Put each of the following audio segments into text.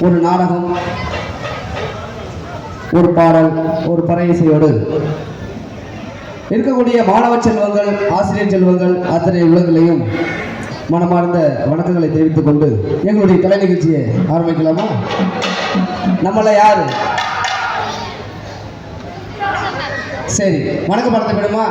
ஒரு நாடகம் ஒரு பாடல் ஒரு பறை இசையோடு இருக்கக்கூடிய மாணவ செல்வங்கள் ஆசிரியர் செல்வங்கள் அத்தனை உலகங்களையும் மனமார்ந்த வணக்கங்களை தெரிவித்துக் கொண்டு எங்களுடைய கலை நிகழ்ச்சியை ஆரம்பிக்கலாமா? நம்மள யாரு? சரி வணக்கம் படத்தை விடுமா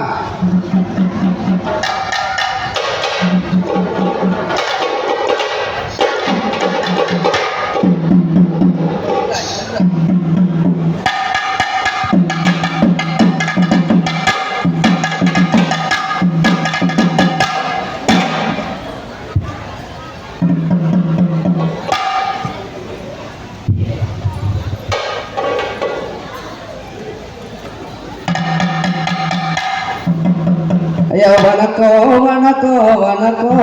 வணக்கம் வணக்கம்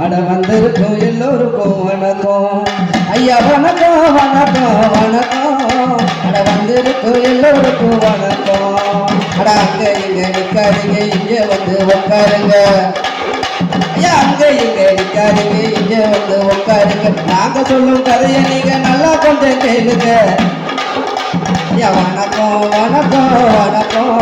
அட வந்திருக்கும் எல்லோருக்கும் வணக்கம் ஐயா வணக்கம் வணக்கம் வணக்கம் அட வந்திருக்கும் எல்லோருக்கும் வணக்கம் அட அங்க இங்க நிற்காதீங்க இங்கே வந்து உட்காருங்க ஐயா அங்க இங்க நிற்காதீங்க இங்கே வந்து உட்காருங்க நாங்க சொல்லும் கதையை நீங்க நல்லா கொஞ்சம் கேளுங்க. வணக்கம் வணக்கம் வணக்கம்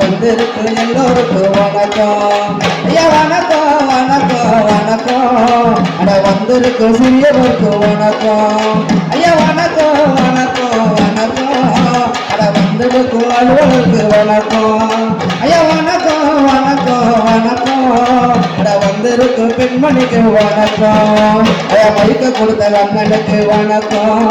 வந்திருக்கு எல்லோருக்கும் வணக்கம் ஐயா வணக்கம் வணக்கம் வணக்கம் அட வந்திருக்கு சிறியவருக்கு வணக்கம் ஐயா வணக்கம் வணக்கம் வணக்கம் அட வந்திருக்கு அலுவலருக்கு வணக்கம் ஐயா வணக்கம் வணக்கம் வணக்கம் அட வந்திருக்கு பெண்மணிக்கு வணக்கம் ஐயா கொடுத்த அண்ணனுக்கு வணக்கம்.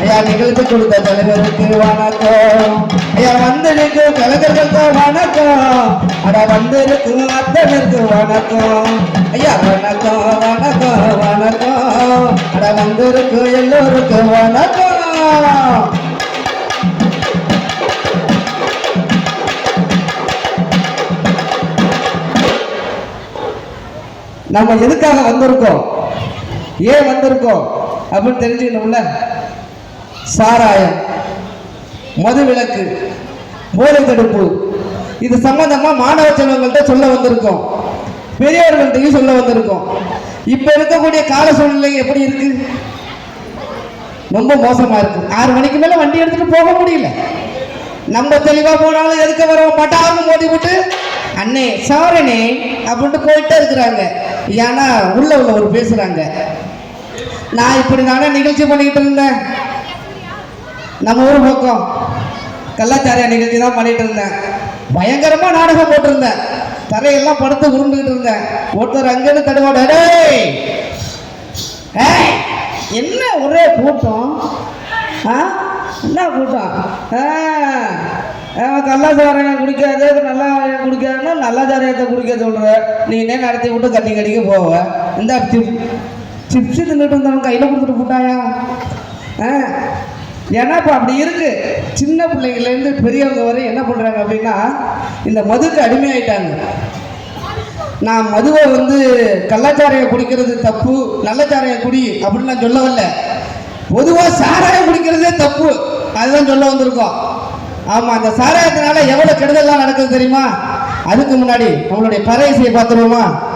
ஐயா நிகழ்ச்சி கொடுத்த தலைவருக்கு வணக்கம். ஐயா வந்திருக்கு கலைஞர்களுக்கு வணக்கம். அட வந்திருக்கு அத்தனுக்கு வணக்கம். ஐயா வணக்கம் வணக்கம் வணக்கம். அட வந்திருக்கு எல்லோருக்கும் வணக்கம். நம்ம எதுக்காக வந்திருக்கோம்? ஏன் வந்திருக்கோம் அப்படின்னு தெரிஞ்சுக்கணும்ல? சாராயம் மது விலக்கு போதை தடுப்பு. இது சம்பந்தமா மாணவ செல்வங்கள்ட்ட சொல்ல வந்திருக்கோம். பெரியவர்கள்ட்டையும் சொல்ல வந்திருக்கோம். இப்ப இருக்கக்கூடிய கால சூழ்நிலை எப்படி இருக்கு? ரொம்ப மோசமா இருக்கு. ஆறு மணிக்கு மேல வண்டி எடுத்துட்டு போக முடியல. நம்ம தெளிவா போனாலும் எதுக்க வரோம்? பட்டாம மோதி விட்டு அண்ணே சாரணே அப்படின்ட்டு போயிட்டே இருக்கிறாங்க. ஏன்னா உள்ள உள்ள ஒரு பேசுறாங்க. நான் இப்படி நானே நிகழ்ச்சி பண்ணிக்கிட்டு இருந்தேன். நம்ம ஊர் பக்கம் கள்ளச்சாரியா நிகழ்ச்சி தான் பண்ணிட்டு இருந்தேன். பயங்கரமா நாடகம் போட்டிருந்தேன். தரையெல்லாம் படுத்து உருண்டுகிட்டு இருந்தேன். ஒருத்தர் அங்கேருந்து தடுவாட டேய் ஏய், என்ன ஒரே கூட்டம்? ஆ என்ன கூட்டம்? ஆ அவன் கள்ளச்சாராயம் குடிக்காது நல்லா குடிக்காதுன்னா நல்லாச்சாரியத்தை குடிக்க சொல்கிற நீ என்ன நடத்தி விட்டு கட்டி கடிக்க போவ? இந்த சிப்ஸு தின்னுட்டு வந்தவன் கையில் கொடுத்துட்டு போட்டாயா? ஆ? ஏன்னா இப்போ அப்படி இருக்கு? சின்ன பிள்ளைங்கள்லேருந்து பெரியவங்க வரை என்ன பண்ணுறாங்க அப்படின்னா இந்த மதுக்கு அடிமையாயிட்டாங்க. நான் மதுவை வந்து கள்ளச்சாரையை குடிக்கிறது தப்பு நல்லச்சாராயம் குடி அப்படின்னு நான் சொல்ல வரல பொதுவாக சாராயம் குடிக்கிறதே தப்பு. அதுதான் சொல்ல வந்திருக்கோம். ஆமாம் அந்த சாராயத்தினால எவ்வளோ கெடுதல்லாம் நடக்குது தெரியுமா? அதுக்கு முன்னாடி நம்மளுடைய பறை பார்த்துருவோமா?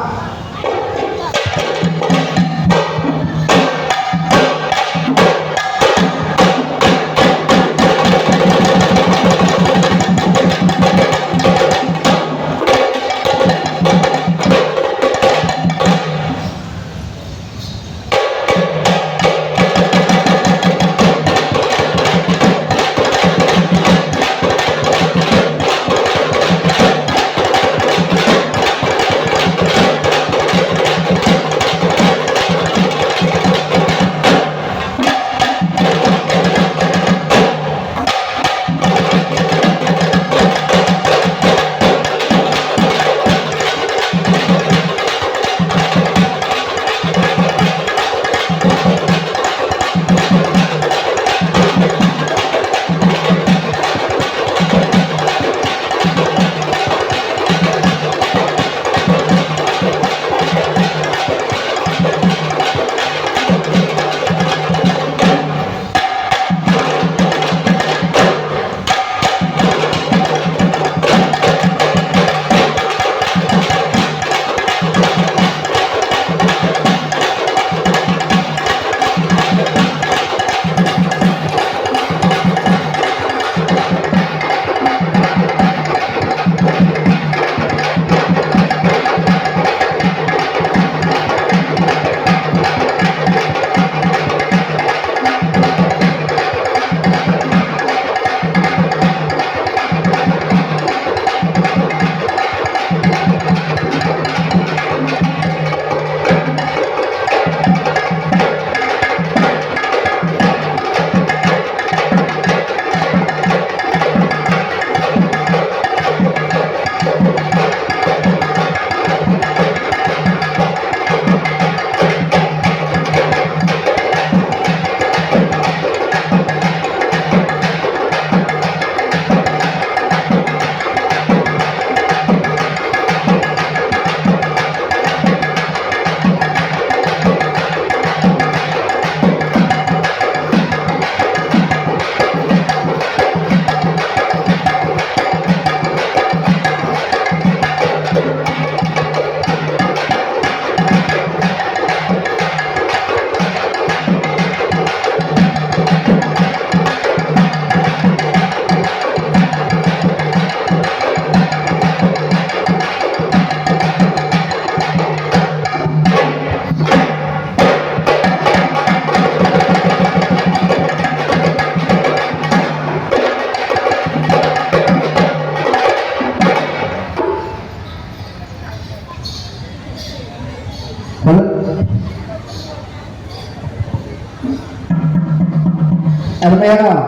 அருமையான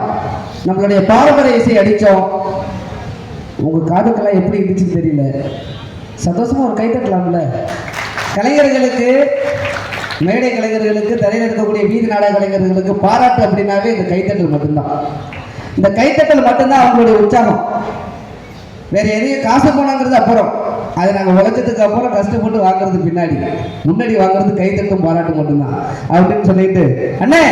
நம்மளுடைய பாரம்பரிய இசை அடித்தோம். உங்கள் காதுக்கெல்லாம் எப்படி இருந்துச்சுன்னு தெரியல. சந்தோஷமா ஒரு கை தட்டலாம்ல? கலைஞர்களுக்கு மேடை கலைஞர்களுக்கு தலையில் இருக்கக்கூடிய வீதி நாடக கலைஞர்களுக்கு பாராட்டு அப்படின்னாவே இந்த கைத்தட்டல் மட்டும்தான். இந்த கைத்தட்டல் மட்டும்தான் அவங்களுடைய உற்சாகம். வேற எதையும் காசு போனாங்கிறது அப்புறம். அதை நாங்கள் உழைச்சதுக்கு அப்புறம் கஷ்டப்பட்டு வாங்குறது பின்னாடி. முன்னாடி வாங்குறது கைத்தட்டும் பாராட்டு மட்டும்தான். அப்படின்னு சொல்லிட்டு அண்ணே